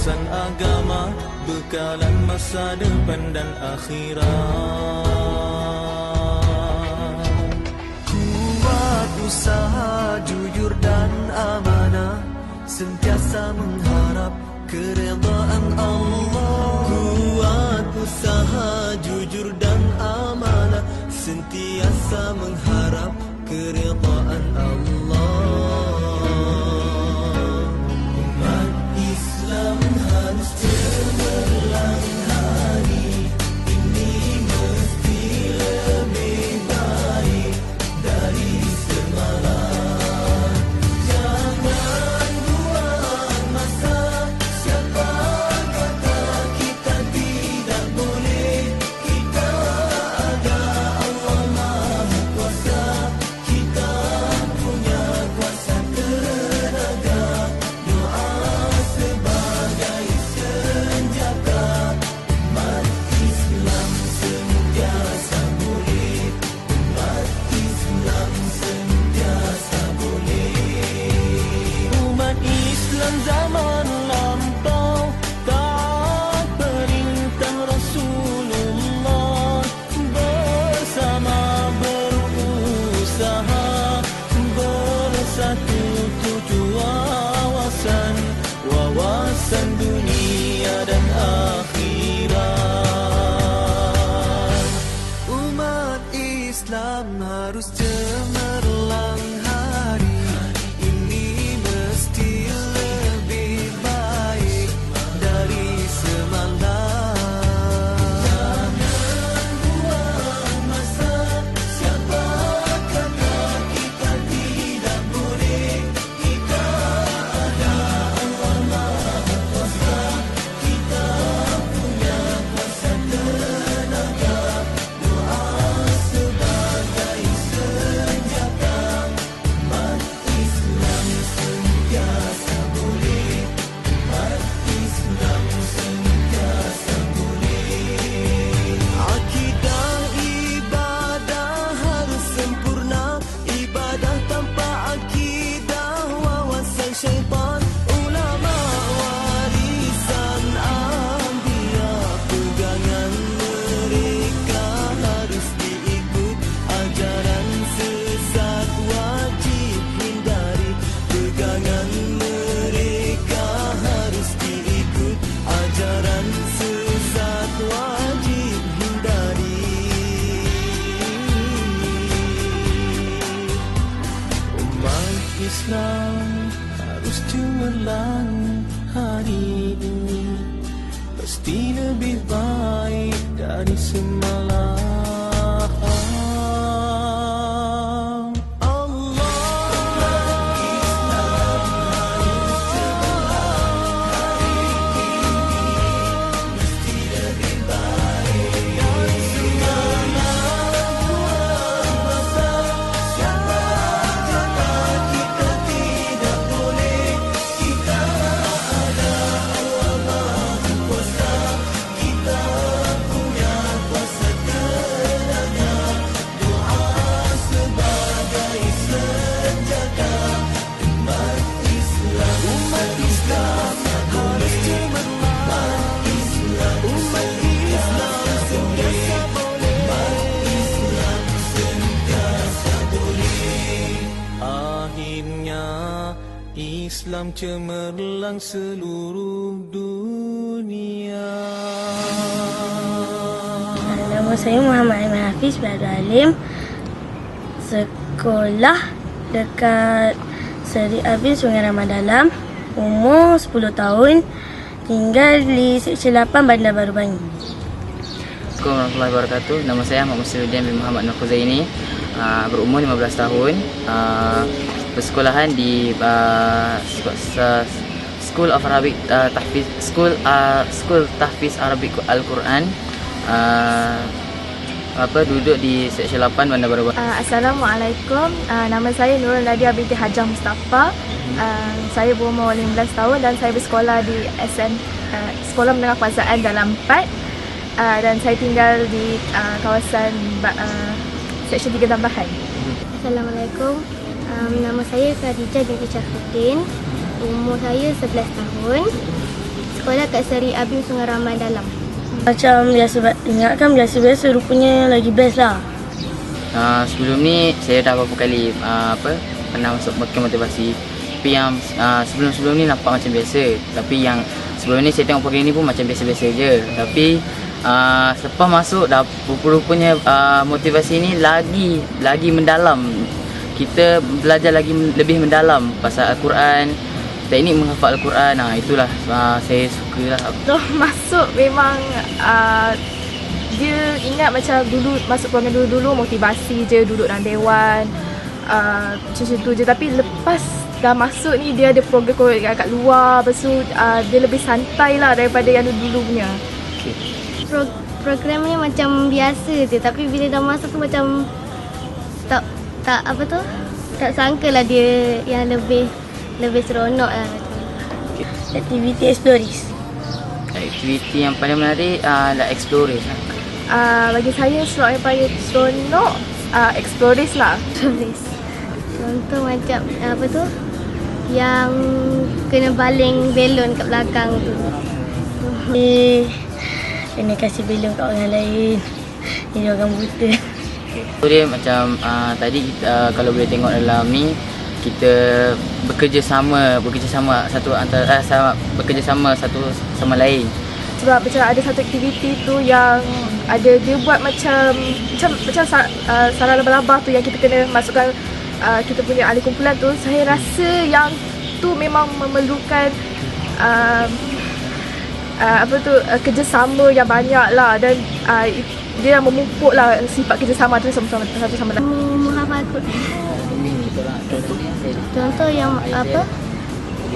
Wawasan agama Bekalan masa depan dan akhirat. Kuat usaha jujur dan amanah. Sentiasa mengharap keredaan Allah. Kuat usaha jujur dan amanah. Sentiasa mengharap keredaan sentiasa harus cemerlang place. Islam cemerlang seluruh dunia. Nama saya Muhammad Aiman Hafiz Beradu Alim Sekolah dekat Seri Abin Sungai Ramadalam Umur 10 tahun Tinggal di Seksyen 8 Bandar Baru Bangi Assalamualaikum warahmatullahi wabarakatuh. Nama saya Ahmad Muslimuddin bin Muhammad Nur Khuzaini. Uh, berumur 15 tahun. Uh, bersekolahan di uh, School of Arabic uh, Tahfiz School uh, School Tahfiz Arabic Al-Quran. Uh, apa duduk di Seksyen 8 Bandar Baru. Uh, Assalamualaikum. Uh, nama saya Nurul Nadia binti Hajah Mustafa. Uh, saya berumur 15 tahun dan saya bersekolah di SN uh, Sekolah Menengah Kuasaan Dalam 4. Uh, dan saya tinggal di uh, kawasan uh, section 3 tambahan. Assalamualaikum. Um, nama saya Khadijah binti Syafruddin. Umur saya 11 tahun. Sekolah kat Seri Abim Sungai Ramai Dalam. Macam biasa ingatkan biasa-biasa rupanya lagi best lah. Uh, sebelum ni saya dah beberapa kali uh, apa pernah masuk working motivasi. Tapi yang uh, sebelum-sebelum ni nampak macam biasa. Tapi yang sebelum ni saya tengok program ni pun macam biasa-biasa je. Tapi uh, selepas masuk dah rupa-rupanya uh, motivasi ni lagi lagi mendalam. Kita belajar lagi lebih mendalam pasal Al-Quran, teknik menghafal Al-Quran. Nah, itulah. Uh, saya suka lah. So masuk memang uh, dia ingat macam dulu masuk program dulu-dulu motivasi je duduk dalam dewan uh, macam tu je. Tapi lepas dah masuk ni dia ada program kat, kat luar lepas tu uh, dia lebih santai lah daripada yang dulu punya. Pro, program ni macam biasa je. Tapi bila dah masuk tu macam tak tak apa tu? Tak sangka lah dia yang lebih lebih seronok lah. Aktiviti exploris Aktiviti yang paling menarik uh, adalah explorers lah. uh, bagi saya slot yang paling seronok uh, Explorers lah. Exploris contoh macam apa tu? Yang kena baling belon kat belakang tu. Eh kena kasih belon kat orang lain. Ni orang buta So dia macam uh, tadi uh, kalau boleh tengok dalam ni kita bekerja sama bekerja sama satu antara uh, sama bekerja sama satu sama lain. sebab macam ada satu aktiviti tu yang ada dia buat macam macam macam uh, sarang laba-laba tu yang kita kena masukkan uh, kita punya ahli kumpulan tu. Saya rasa yang tu memang memerlukan uh, uh, apa tu uh, kerjasama yang banyak lah. Dan uh, dia yang memupuk lah sifat kerjasama tu sama-sama satu sama lain. menghafal Quran contoh yang apa?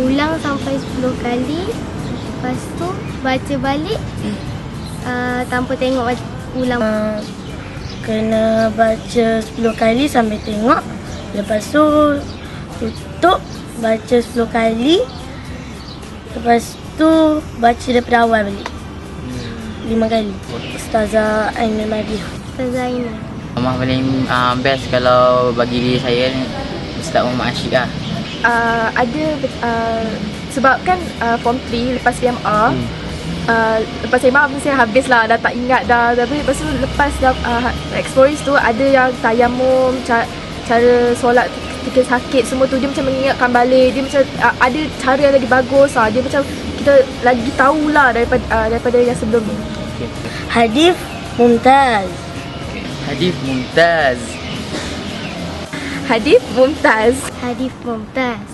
Ulang sampai 10 kali lepas tu baca balik uh, tanpa tengok ulang. Uh, kena baca 10 kali sambil tengok. Lepas tu tutup baca 10 kali. Lepas tu baca daripada awal balik lima kali. Ustazah Ainul Madi Ustazah Ainul Rumah paling uh, best kalau bagi diri saya ni Ustaz Muhammad Asyik lah. uh, ada uh, sebab kan uh, form 3 lepas PMR hmm. uh, lepas PMR mesti habis lah. Dah tak ingat dah. Tapi lepas tu lepas dah uh, explorers tu ada yang tayamum ca- cara solat ketika sakit semua tu dia macam mengingatkan balik. Dia macam uh, ada cara yang lagi bagus lah. Dia macam kita lagi tahulah daripada uh, daripada yang sebelum ni. Hadif Mumtaz. Hadif Mumtaz. hadis mumtaz. Hadif Mumtaz